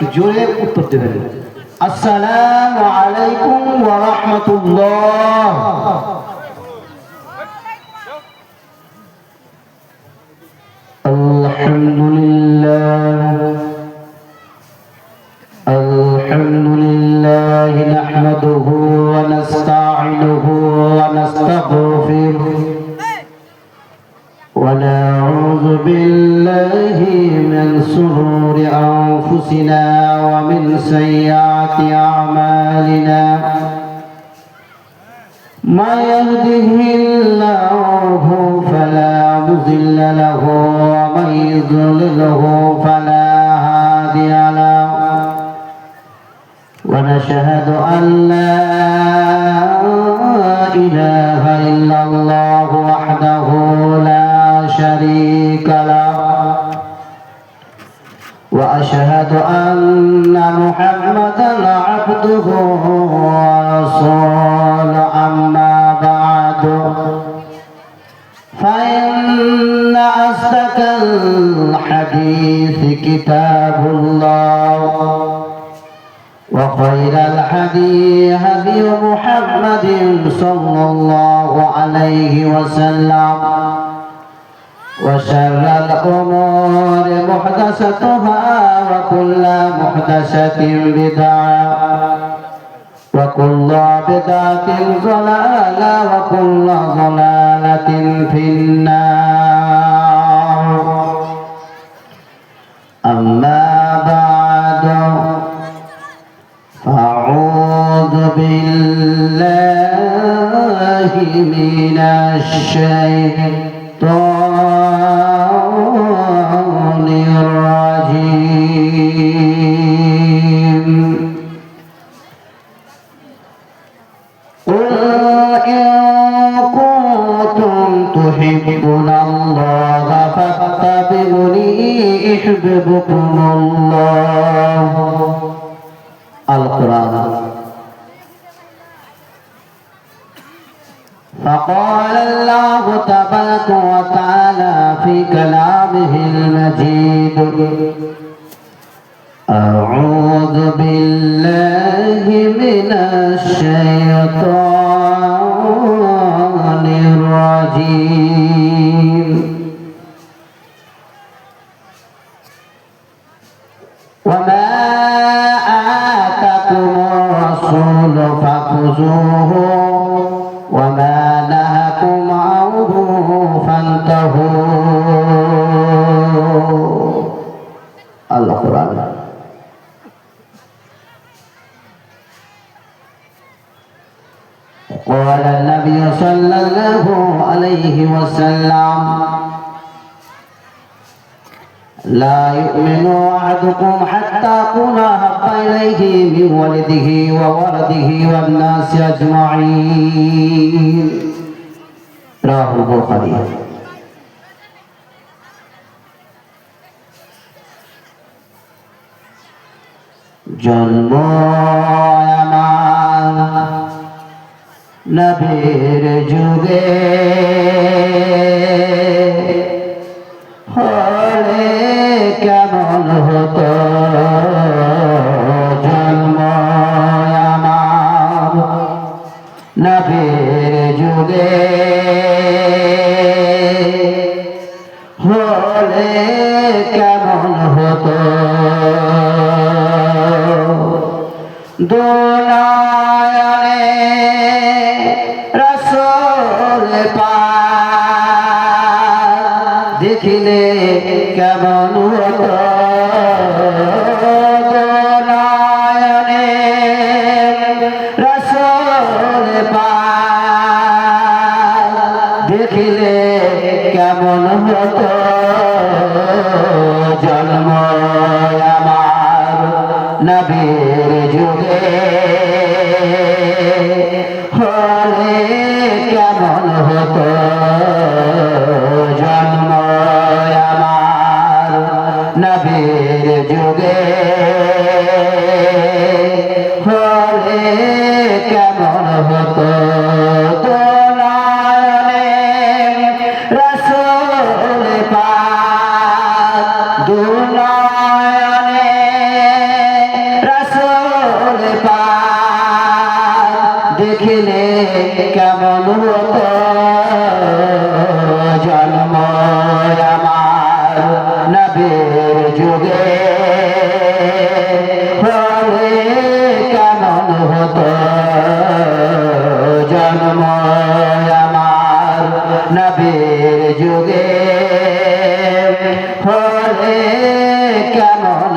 একটু জোরে উত্তর দেবেন আসসালামু আলাইকুম ওয়া রাহমাতুল্লাহ আলহামদুলিল্লাহ شريك له. وأشهد أن محمدا عبده ورسوله. أما بعد فإن أصدق الحديث كتاب الله وخير الحديث هدي محمد صلى الله عليه وسلم. وشر الأمور محدثتها وكل محدثة بدعة وكل بدعة ضلالة وكل ضلالة في النار أما بعد فأعوذ بالله من الشيطان وما آتاكم الرسول فخذوه وما نهاكم عنه فانتهوا. القرآن قال النبي صلى الله عليه وسلم لا يؤمن أحدكم حتى أكون أحب إليه من ولده وولده والناس أجمعين رواه البخاري জন্ম আমার নবীর যুগে কেমন যুগে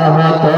মাতা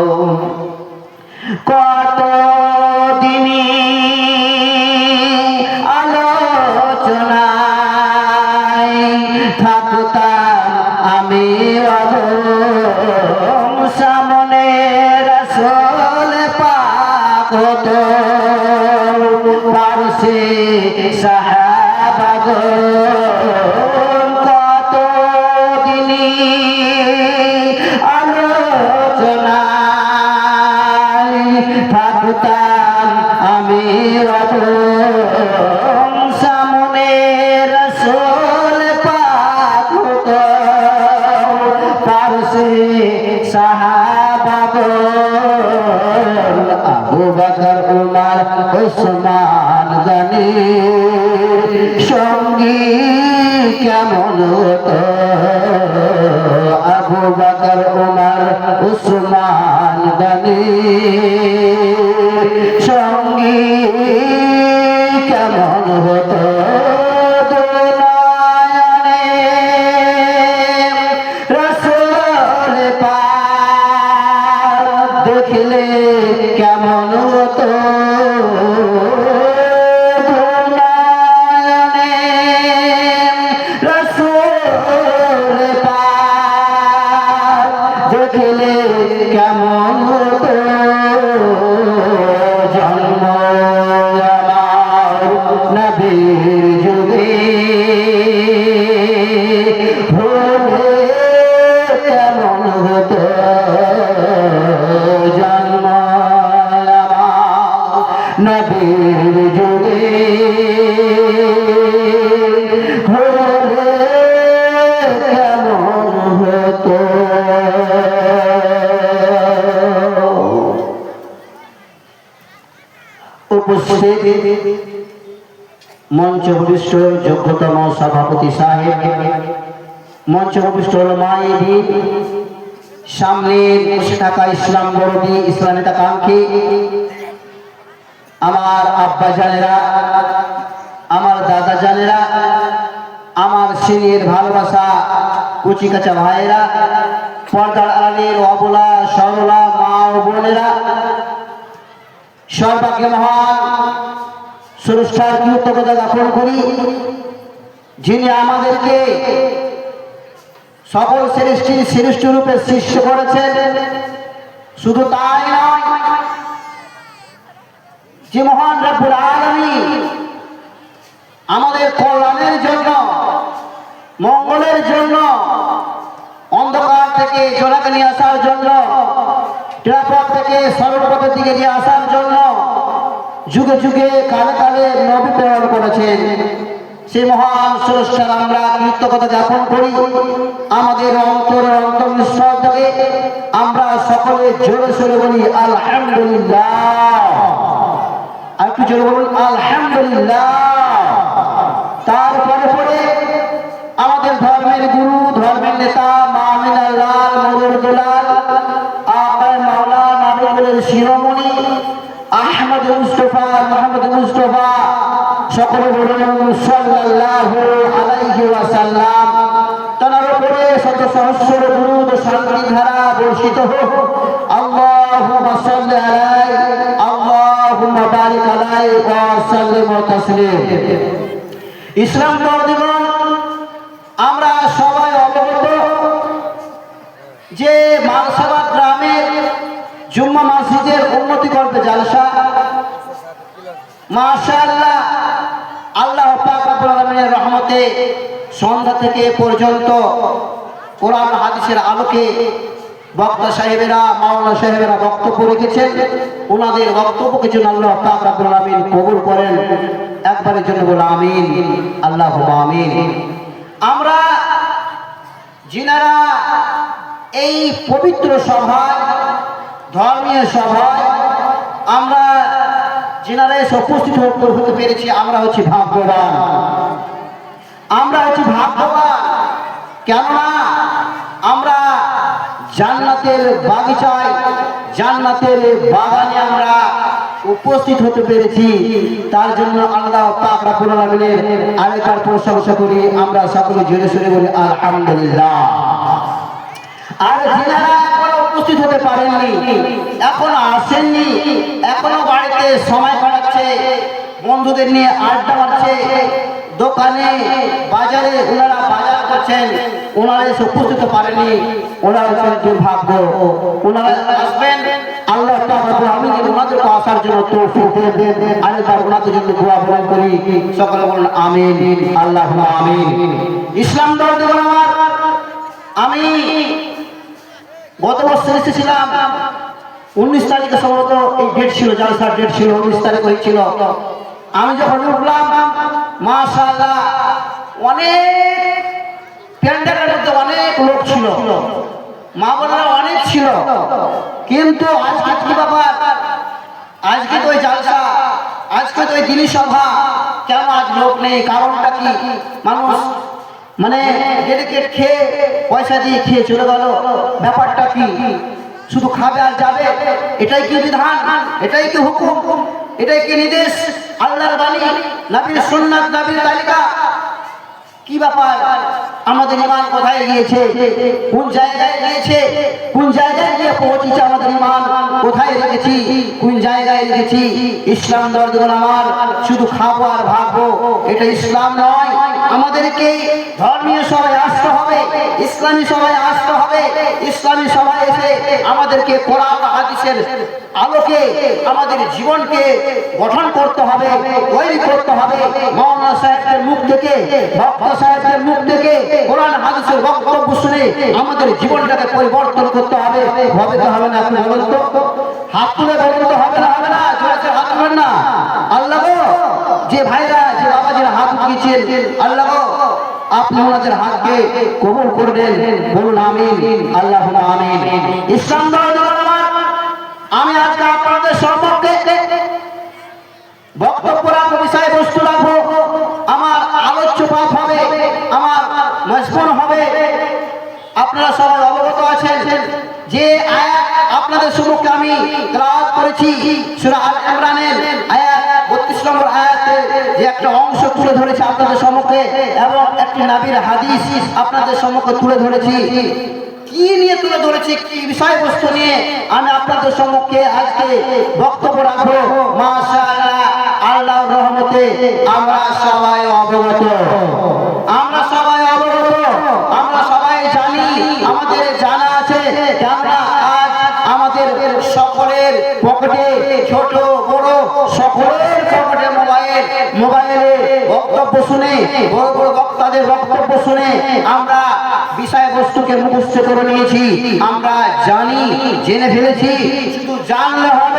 থাকতাম আমি অধম আবু বকর, উমর, উসমান গনি। সঙ্গী কেমন হতো? আবু বকর, উমর, উসমান গনি। সঙ্গী কেমন হতো? মঞ্চ ভূমিষ্ঠ যোগ্যতম সভাপতি সাহেব মঞ্চ ভূমিষ্ঠ মায়েদি সামনে বসে থাকা ইসলাম বরদি ইসলাম কাঙ্ক্ষী, আমার আব্বা জানেরা, আমার দাদা জানেরা, আমার সিনিয়র ভালোবাসা কুচি কাচা ভাইয়েরা, পর্দার আড়ালের অবলা সরলা মা ও বোনেরা সর্বাগ্যে মহান সুরক্ষার কৃতজ্ঞতা জ্ঞাপন করি। যিনি আমাদেরকে সকল সৃষ্টির শ্রেষ্ঠ রূপে সৃষ্টি করেছেন, শুধু তাই নয়, যে মহান রাব্বুল আলামিন আমাদের কল্যাণের জন্য, মঙ্গলের জন্য, অন্ধকার থেকে জোনাকে নিয়ে আসার জন্য, নিরাপদ থেকে সর্বপথের দিকে নিয়ে আসার জন্য যুগে যুগে কালে কালে নবী প্রেরণ করেছেন। সেই মহান সুরক্ষার আমরা কৃতজ্ঞতা জ্ঞাপন করি। আমাদের অন্তরের অন্তর্নিশ্বাস থেকে আমরা সকলে জোরে সোরে বলি, আলহামদুলিল্লাহ। আর একটু জোরে বলুন, আলহামদুলিল্লাহ। তারপরে পরে আমাদের ধর্মের গুরু, ধর্মের নেতা, মামিনা লাল, মরুর দুলাল আমার মাওলানা শিরোমণি আহমদ মুস্তফা, মোহাম্মদ মুস্তফা, সকলে বলুন সাল্লাল্লাহু আলাইহি ওয়াসাল্লাম, তার উপরে শত সহস্র দুরূদ শান্তি ধারা বর্ষিত হোক। আল্লাহুম্মা সাল্লি আলাইহি আল্লাহুম্মা বারিক আলাইহি ওয়া সাল্লিম ওয়া তাসলিম। ইসলাম বর্দিগণ আমরা সবাই অবগত যে গ্রামের জুম্মা মসজিদের উন্নতি করবে জালসা। মাশাআল্লাহ, আল্লাহ পাক রব্বুল রহমতে সন্ধ্যা থেকে পর্যন্ত কোরআন হাদিসের আলোকে বক্তা সাহেবেরা, মাওলানা সাহেবেরা বক্তব্য রেখেছেন। ওনাদের বক্তব্যকে জন্য আল্লাহ পাক রব্বুল কবুল করেন। একবারের জন্য বলো আমিন। আল্লাহ আমিন। আমরা, যিনারা এই পবিত্র সভায় ধর্মীয় সভায় আমরা যিনারা এসে উপস্থিত হতে- পেরেছি, আমরা হচ্ছি ভাগ্যবান। আমরা হচ্ছি ভাগ্যবান। কেননা আমরা জান্নাতের বাগিচায়, জান্নাতের বাগানে আমরা উপস্থিত হতে পেরেছি। তার জন্য আল্লাহ পাক রাব্বুল আলামিনের আরেকবার প্রশংসা করি, আমরা সকলে জোরে সোরে বলি, আলহামদুলিল্লাহ। আর এখনও উপস্থিত হতে পারেননি। এখনও আসেননি। এখনও বাড়িতে সময় কাটাচ্ছে। বন্ধুদের নিয়ে আড্ডা মারছে। দোকানে, বাজারে ওনারা বাজার করছেন। ওনারা এসে উপস্থিত পারেনি ওনারা দুর্ভাগ্য। ওনারা আসবেন। আমি জন্য করি। আল্লাহ ইসলাম আমি গত বছর এসেছিলাম। উনিশ তারিখে সম্ভবত এই ডেট ছিল, জালসার ডেট ছিল, উনিশ তারিখ হয়েছিল। আমি যখন উঠলাম, মাশাআল্লাহ, অনেক প্যান্ডেলের মধ্যে অনেক লোক ছিল। মা বোনেরা অনেক ছিল। কিন্তু আজকে কি ব্যাপার? আজকে তো ওই জালসা, আজকে তো ওই দিনী সভা। কেন আজ লোক নেই? কারণটা কি? মানুষ মানে ডেলিকেট খেয়ে, পয়সা দিয়ে খেয়ে চলে গেল। ব্যাপারটা কি? শুধু খাবে আর যাবে? এটাই কি বিধান? এটাই কি হুকুম। এটাই কি নির্দেশ? আল্লাহর বাণী, নবীর সুন্নাত, নবীর তালিকা। কি ব্যাপার? আমাদের ইমান কোথায় গিয়েছে? কোন জায়গায় গিয়েছে? কোন জায়গায় গিয়ে পৌঁছেছে আমাদের ইমান? কোথায় রেখেছি? কোন জায়গায় রেখেছি? ইসলাম দর্জন আমার শুধু খাব আর ভাববো এটা ইসলাম নয়। আমাদেরকে ধর্মীয় সবাই আসতে হবে, ইসলামী সবাই আসতে হবে, ইসলামী সবাই এসে আমাদেরকে কোরআন হাদিসের আলোকে আমাদের জীবনকে গঠন করতে হবে, তৈরি করতে হবে। মৌলানা সাহেবের মুখ থেকে, ভক্ত সাহেবের মুখ থেকে কোরআন হাদিসের বক্তব্য শুনে আমাদের জীবনটাকে পরিবর্তন করতে হবে। হবে তো হবে না, আপনি বলুন তো। হাত তুলে বলুন তো, হবে না হবে না হাত না। আল্লাহ যে ভাইরা উঠিয়েছেন আল্লাহ, আপনি ওনাদের হাতকে কবুল করবেন। বলুন আমিন। আল্লাহ আমিন। ইসলাম আমি আজকে আপনাদের সম্পর্কে বক্তব্য রাখব, বিষয় বস্তু রাখব। আমার আলোচ্য পাঠ হবে, আমার মজবুন হবে। আপনারা সবাই অবগত আছেন যে আয়াত আপনাদের সম্মুখে আমি তেলাওয়াত করেছি, সূরা আল ইমরানের আয়াত 32 নম্বর আয়াতে। যে একটা অংশ তুলে ধরেছে আপনাদের সম্মুখে এবং একটি নবীর হাদিস আপনাদের সম্মুখে তুলে ধরেছি। কি নিয়ে তুলে ধরেছি, কি বিষয়বস্তু নিয়ে আমি আপনাদের সম্মুখে আজকে বক্তব্য রাখব? মাশাআল্লাহ, আল্লাহর রহমতে আমরা সবাই অবগত। আমরা সবাই অবগত, আমরা সবাই জানি, আমাদের জানা আছে কেননা আজ আমাদের সকলের পকেটে ছোট, বড় সকলের মোবাইল বক্তব্য শুনে, বড় বড় বক্তাদের বক্তব্য শুনে আমরা বিষয়বস্তুকে মুখস্থ করে নিয়েছি। আমরা জানি, জেনে ফেলেছি, শুধু জানলে হবে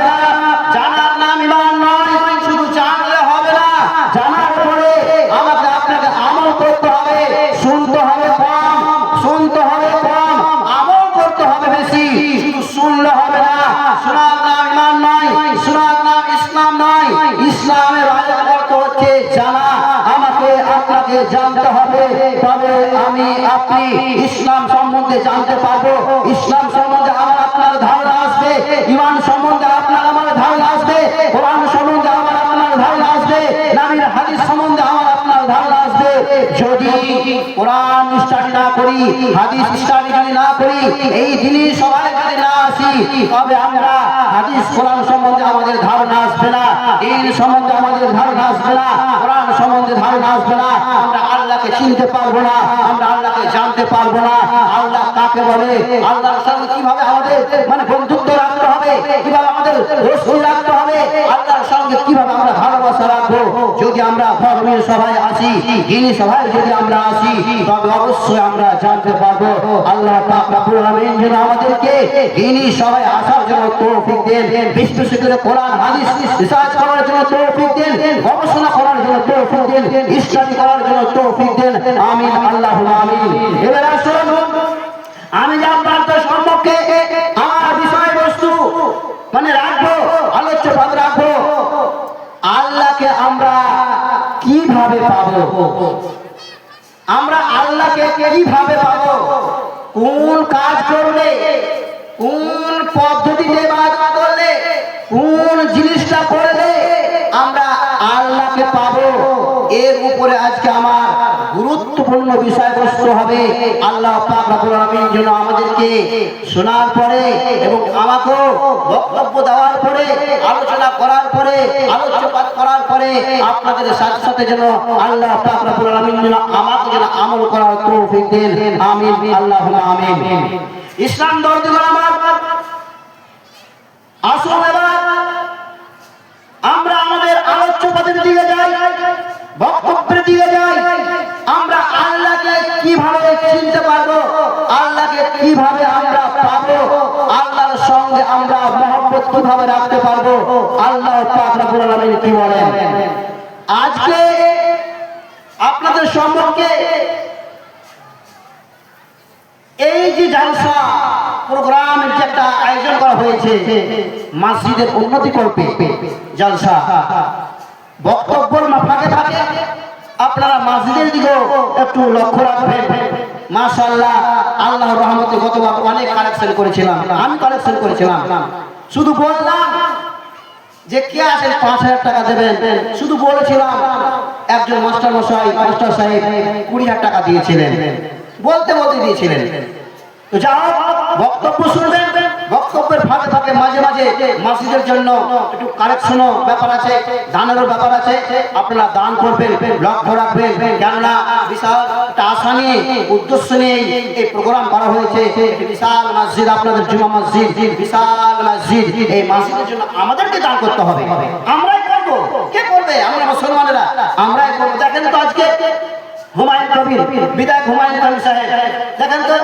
ইসলাম সম্বন্ধে জানতে পারব। ইসলাম সম্বন্ধে আমার আপনার ধারণা আসবে। ইমান সম্বন্ধে আপনার আমার ধারণা আসবে। কোরআন সম্বন্ধে আমার আপনার ধারণা আসবে। নবীর হাদিস সম্বন্ধে আমার আপনার ধারণা আসবে। যদি কোরআন স্টাডি না করি, হাদিস স্টাডি যদি না করি, এই জিনিস সবাই যদি না আসি, তবে আমরা হাদিস, কোরআন সম্বন্ধে আমাদের ধারণা আসবে না। দিন সম্বন্ধে আমাদের ধারণা আসবে না। কোরআন সম্বন্ধে ধারণা আসবে না। আমরা আল্লাহকে চিনতে পারব না। আমরা আল্লাহকে জানতে পারব না। আল্লাহ কাকে বলে? আল্লাহর সঙ্গে কীভাবে আমাদের মানে বন্ধুত্ব রাখতে হবে? কীভাবে আমাদের রসুল রাখতে হবে আল্লাহর সঙ্গে কীভাবে আমরা রাখব। যদি আমরা ধর্মের সভায় আসি, দিনী সভায় যদি আমরা আসি, তবে অবশ্যই আমরা জানতে পারব, আল্লাহ রব্বুল আলামিন যেন আমাদেরকে দিনী সভায় আসার জন্য তৌফিক দেন বিশেষ করে কোরআন, হাদিস রিসার্চ করার জন্য তৌফিক দেন, গবেষণা করার জন্য তৌফিক দেন স্টাডি করার জন্য তৌফিক দেন। আমিন আল্লাহ আমিন। এবার আসুন, আমি যে আপনাদের সম্মুখে আমার বিষয়বস্তু মানে রাখব, আলোচ্য পদ রাখব আল্লাহকে আমরা কীভাবে পাবো? আমরা আল্লাহকে কীভাবে পাবো? কোন কাজ করলে, কোন পদ্ধতিতে বাজ করলে, কোন জিনিসটা করলে আমরা আল্লাহকে পাবো? এর উপরে আজকে আমার গুরুত্বপূর্ণ বিষয়বস্তু হবে। আল্লাহ রব্বুল যেন আমাদেরকে শোনার পরে এবং আমাকেও বক্তব্য দেওয়ার পরে, আলোচনা করার পরে আলোচপাত করার পরে আপনাদের সাথে সাথে যেন আল্লাহ পাক রব্বুল যেন আমাকে যেন আমল করার তৌফিক দেন। আমিন, আল্লাহুম্মা আমিন। ইসলাম দর্দিগণ আমার আসুন এবার। আমরা আমাদের আলোচ্য পদের দিকে যাই, বক্তব্যের দিকে যাই। আমরা আল্লাহকে কীভাবে চিনতে পারব? আল্লাহকে কীভাবে আমরা পাবো? আল্লাহর সঙ্গে আমরা মহব্বত কীভাবে রাখতে পারব? আল্লাহ কি বলেন? আজকে আপনাদের সম্পর্কে এই যে জালসা প্রোগ্রাম একটা আয়োজন করা হয়েছে, মসজিদের উন্নতি করবে জালসা। আপনারা মসজিদের দিকেও একটু লক্ষ্য রাখবেন। মাশাআল্লাহ, আল্লাহর রহমতে গতবার অনেক কালেকশন করেছিলাম, আমি কালেকশন করেছিলাম। শুধু বললাম যে কে আছেন পাঁচ হাজার টাকা দেবেন? শুধু বলেছিলাম, একজন মাস্টার মশাই, মাস্টার সাহেব কুড়ি হাজার টাকা দিয়েছিলেন। বলতে বলতে দিয়েছিলেন। তো বক্তব্য শুনবেন, বক্তব্যের ফাঁকে ফাঁকে মাঝে মাঝে মসজিদের জন্য একটু কালেকশনও ব্যাপার আছে, দানেরও ব্যাপার আছে। আপনারা দান করবেন, লক্ষ্য রাখবেন। কেননা বিশাল একটা আশা নিয়ে, উদ্দেশ্য নিয়ে এই প্রোগ্রাম করা হয়েছে। বিশাল মসজিদ, আপনাদের জুমা মসজিদ, বিশাল মসজিদ। এই মসজিদের জন্য আমাদেরকে দান করতে হবে। আমরাই করব। কে করবে? আমরা মুসলমানেরা। আমরাই করব। দেখেন তো আজকে হুমায়ুন কবির, বিধায়ক হুমায়ুন কবির সাহেব। দেখেন তো,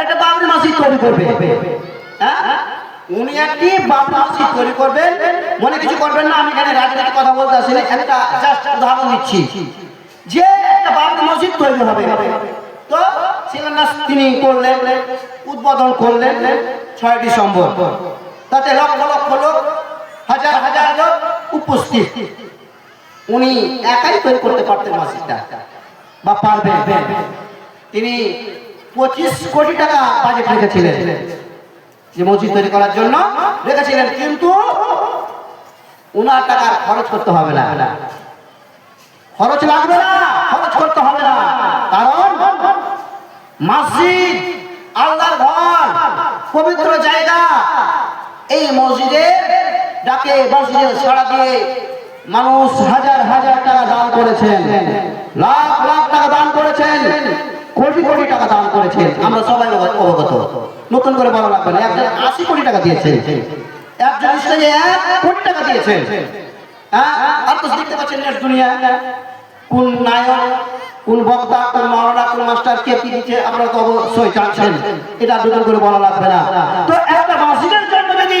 একটা বাবরি মসজিদ তৈরি করবে। হ্যাঁ? উনি একটি মসজিদ তৈরি করবেন। মনে কিছু করবেন না, আমি এখানে রাজনীতির কথা বলতে আসিনি একটা জাস্ট উদাহরণ দিচ্ছি। যে একটা বাবরি মসজিদ তৈরি হবে, তো শিলান্যাস তিনি করলেন, উদ্বোধন করলেন ছয় ডিসেম্বর তাতে লক্ষ লক্ষ লোক, হাজার হাজার লোক উপস্থিত। উনি একাই তৈরি করতে পারতেন মসজিদটা বা পারবেন। তিনি পঁচিশ কোটি টাকা বাজেট রেখেছিলেন। যে মসজিদ তৈরি করার জন্য রেখেছিলেন, কিন্তু উনার টাকা খরচ করতে হবে না। খরচ লাগবে না, খরচ করতে হবে না। কারণ মসজিদ, আল্লাহর ঘর, পবিত্র জায়গা, এই মসজিদে ডাকে মসজিদে সাড়া দিয়ে মানুষ হাজার হাজার টাকা দান করেছেন, লাখ লাখ টাকা দান করেছেন, কোটি কোটি টাকা দান করেছেন। আমরা সবাই অবগত। নতুন করে বলা লাগবে না। একজন আশি কোটি টাকা দিয়েছেন। একজন এক কোটি টাকা দিয়েছেন। হ্যাঁ? আর তো দেখতে পাচ্ছেন কোন নায়ক, কোন বক্তা আপনারা তো অবশ্যই জানছেন। এটা দুজন করে বলা লাগবে না। তো একটা মসজিদের জন্য যদি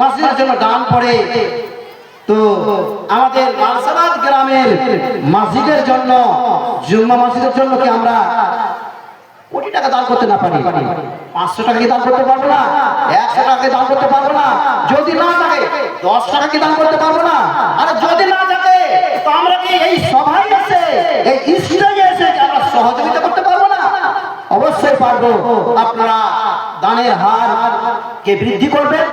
মসজিদের জন্য দান পড়ে তো আমাদের মানসাবাদ গ্রামের মসজিদের জন্য, জুম্মা মসজিদের জন্য কি আমরা কোটি টাকা দান করতে না পারি? পাঁচশো টাকা কি দান করতে পারব না? একশো টাকা দান করতে পারব না? যদি না থাকে, দশ টাকা কি দান করতে পারব না? আর যদি না থাকে, তো আমরা কি এই সভায় এসে, এই স্টেজে এসে আমরা সহযোগিতা করতে পারব না? অবশ্যই পারব। আপনারা দানের হার কে বৃদ্ধি করবেন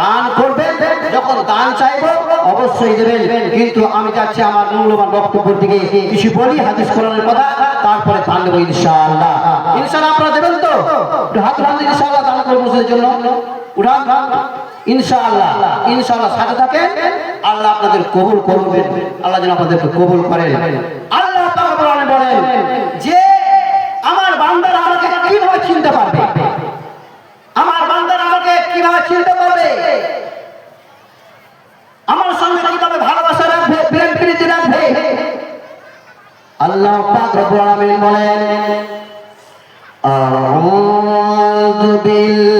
দান করবেন যখন দান চাইব, অবশ্যই দেবেন। কিন্তু আমি চাচ্ছি আমার মূল্যবান বক্তব্যের দিকে। কিছু বলি, হাদিস, কোরআনের কথা, তারপরে দান দেবো ইনশাআল্লাহ। ইনশাআল্লাহ আপনারা দেবেন তো? হাত বান্ধে ইনশাআল্লাহ দান করব জন্য। উঠান। ইনশাআল্লাহ ইনশাআল্লাহ সাথে থাকেন। আল্লাহ আপনাদের কবুল করবেন। আল্লাহ যেন আপনাদেরকে কবুল করেন। আল্লাহ কোরআনে বলেন যে, আমার বান্দারা আমাকে কীভাবে চিনতে পারবে? কীভাবে খেলতে পারবে আমার সঙ্গে কীভাবে ভালোবাসা রাখবে? প্রেম প্রীতি রাখবে? আল্লাহ পাক রব্বুল আলামিন বলেন, আউযু বিল্লাহ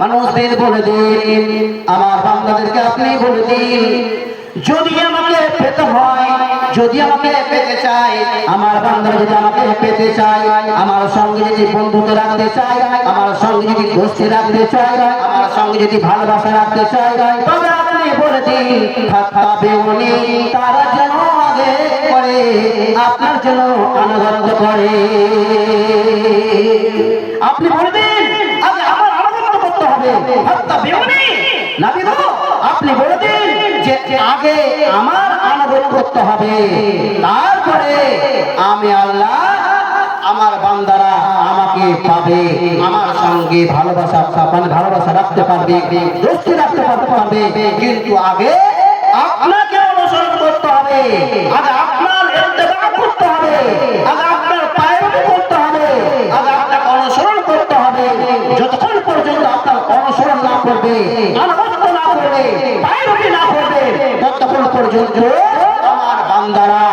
মানুষদের বলে দিন, আমার বান্দাদেরকে আপনি বলে দিন, যদি আমাকে পেতে হয়, যদি আমাকে পেতে চাই আমার বান্দারা যদি আমাকে পেতে চাই আমার সঙ্গে যদি বন্ধুত্ব রাখতে চাই আমার সঙ্গে যদি দোস্তি রাখতে চাই আমার সঙ্গে যদি ভালোবাসা রাখতে চাই তবে আপনি বলে দিন, থাকবে উনি, তারা যেন আগে করে, আপনার জন্য আনন্দ করে। আপনি বলে দিন আমার করতে হবে। আপনি বলে দিন যে আগে আমার আনন্দ করতে হবে। তারপরে আমি আল্লাহ আমার বান্দারা আমাকে পাবে, আমার সঙ্গে ভালোবাসা মানে ভালোবাসা রাখতে পারবে, দোস্তি রাখতে পারবে। কিন্তু আগে আপনাকে অনুসরণ করতে হবে। আগে আপনার করতে হবে আগে আপনার পায়রবি করতে হবে আগে আপনাকে অনুসরণ করতে হবে যতক্ষণ পর্যন্ত আপনার অনুসরণ না করবে আনুগত্য না করবে পায়রবি না করবে ততক্ষণ পর্যন্ত আমার বান্দারা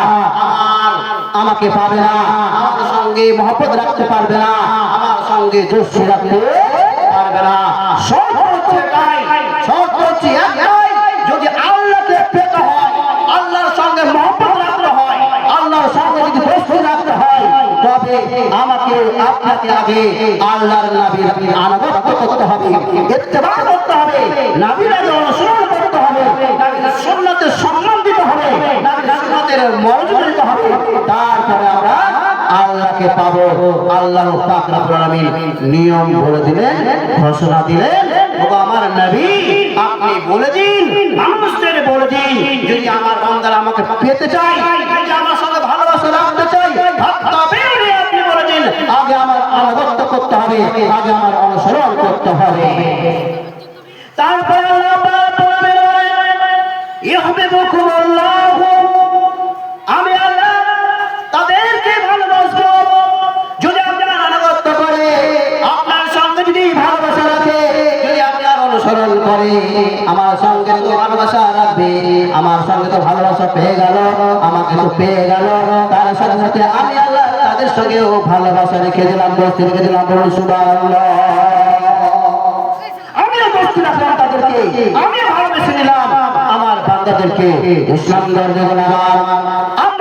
আমার আমাকে পাবে না। আমার সঙ্গে মহব্বত রাখতে পারবে না। আমার সঙ্গে দোষী রাখতে পারবে না। শর্ত হচ্ছে যদি সঙ্গে সঙ্গে যদি হয়, তবে আমাকে নবীর আনুগত্য করতে হবে ইত্তেবা করতে হবে। নবীর অনুসরণ করতে হবে নবীর সম্মান দিতে হবে। সুন্নতের মর্যাদা দিতে হবে। তারপরে আমরা আল্লাহকে পাবো। আল্লাহ পাক নিয়ম বলে দিলেন, ঘোষণা দিলেন আমার নবী, আপনি বলে দিন, মানুষদের বলে দিন, যদি আমার বান্দারা আমাকে পেতে যদি আমার সঙ্গে ভালোবাসা রাখতে চাই আগে আমার আনুগত্য করতে হবে, আগে আমার অনুসরণ করতে হবে। তারপরে আমি আল্লাহ তাদেরকে করে, আপনার সঙ্গে ভালোবাসা রাখে, যদি আপনার অনুসরণ করে, আমার সঙ্গে তো ভালোবাসা রাখবে, আমার সঙ্গে তো ভালোবাসা পেয়ে গেল, আমাকে তো পেয়ে গেল। তার সাথে সাথে আমি আল্লাহ তাদের সঙ্গেও ভালোবাসা রেখে দিলাম, দোস্তি রেখে দিলাম, বলুন সুবহানাল্লাহ। আমিও দোস্তি রাখলাম তাদেরকে, আমিও ভালোবেসে নিলাম। আমার বান্দাদেরকে ইসলাম ধর্মে আমার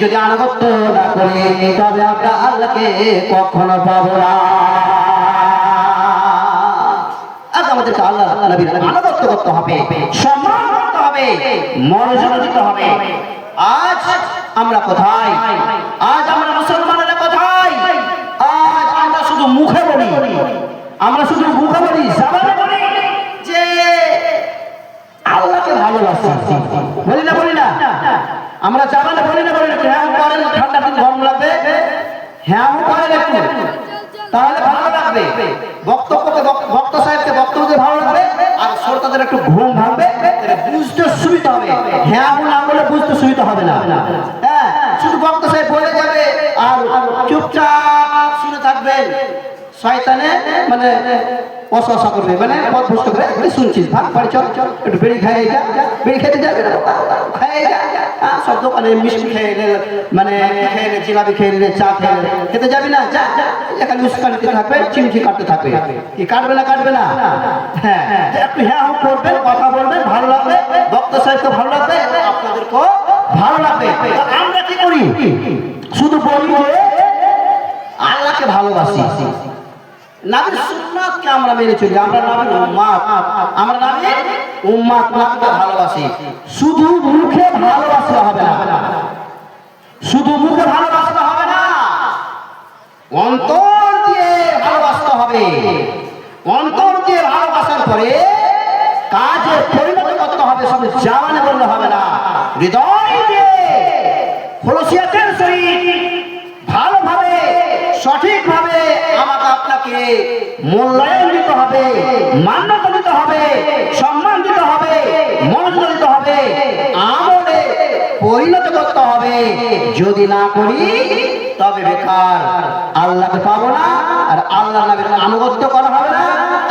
যদি আনুগত্য না করি, তবে আমরা আল্লাহকে কখনো না। আল্লাহ আনুগত্য করতে হবে, সম্মান করতে হবে, মনোযোগ দিতে হবে। আজ আমরা কোথায়? আজ আমরা মুসলমানেরা কোথায় আজ আমরা শুধু মুখে বলি আমরা শুধু লাগবে বক্তব্যকে বক্ত সাহেবকে বক্তব্য ভালো লাগবে আর শ্রোতাদের একটু ঘুম ভাঙবে বুঝতে সুবিধা হবে। হ্যাঁ বলে বুঝতে সুবিধা হবে না। হ্যাঁ শুধু বক্তা শয়তানে মানে অসহসা করবে মানে পথ ভ্রষ্ট করে এই শুনছিস, ভাগ বাড়ি চল চল, একটু বেড়ি খাই যা বেড়ি খেতে যাবে না খাই যা সব দোকানে মিষ্টি খেয়ে নে মানে খেয়ে নে জিলাপি খেয়ে নে চা খেয়ে নে খেতে যাবি না, যা এখানে উস্কানিতে থাকবে চিমচি কাটতে থাকবে। কি কাটবে না কাটবে না? হ্যাঁ একটু হ্যাঁ হুঁ করবেন কথা বলবেন ভালো লাগবে বক্তা সাহেবকে ভালো লাগবে, আপনাদেরকেও ভালো লাগবে। আমরা কি করি? শুধু বলি যে, আল্লাহকে ভালোবাসি। নাবির সুন্নাতকে আমরা মেনে চলি? আমরা নাবির উম্মাত। আমরা নাবির উম্মাত। নাবিকে ভালোবাসি। শুধু মুখে ভালোবাসলে হবে না। শুধু মুখে ভালোবাসলে হবে না। অন্তর দিয়ে ভালোবাসতে হবে। অন্তর দিয়ে ভালোবাসার পরে কাজে পরিণত করতে হবে। শুধু জামানে বললে হবে না। হৃদয় দিয়ে খলসিয়াতের সহিত ভালোভাবে সঠিকভাবে আপনাকে মূল্যায়ন দিতে হবে, মান্যতা দিতে হবে, সম্মান দিতে হবে, মনোযোগ দিতে হবে, আমলে পরিণত করতে হবে। যদি না করি, তবে বেকার। আল্লাহকে পাবো না, আর আল্লাহ নবীর আনুগত্য করা হবে না।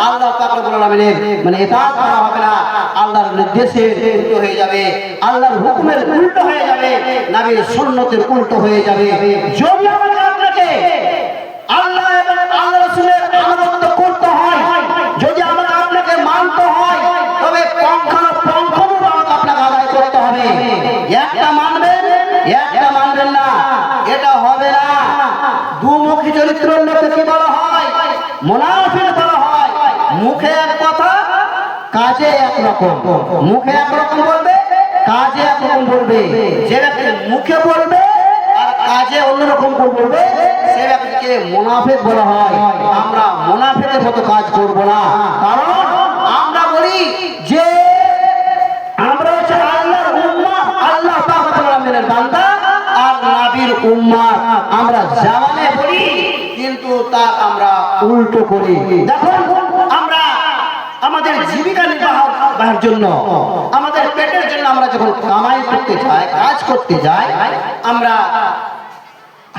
আল্লাহ পাকের বলে নবীর মানে এতাত করা হবে না। আল্লাহর নির্দেশের উল্টো হয়ে যাবে। আল্লাহর হুকুমের উল্টো হয়ে যাবে। নবীর সুন্নতের উল্টো হয়ে যাবে। যদি আমাকে হয়। মুখে এক কথা, কাজে এক রকম। মুখে এক রকম বলবে, কাজে এক রকম বলবে। মুখে বলবে, আর কাজে অন্যরকম আমরা কাজ করব না। কারণ আমরা বলি যে, আমরা আল্লাহর আমরা জামানে বলি, কিন্তু তা আমরা উল্টো করি। দেখুন আমরা আমাদের জীবিকা নির্বাহের জন্য আমাদের পেটের জন্য আমরা যখন কামাই করতে যাই কাজ করতে যাই আমরা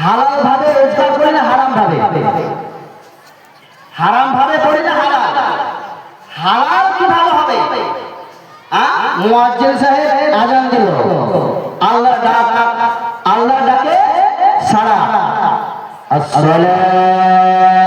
হালাল ভাবে রোজগার করি না হারাম ভাবে হারাম ভাবে করি না হালাল? হালাল কীভাবে হবে? মুয়াজ্জিন সাহেব আজান দিল। আল্লাহ ডাক আল্লাহ ডাকে সারা। আসসালামু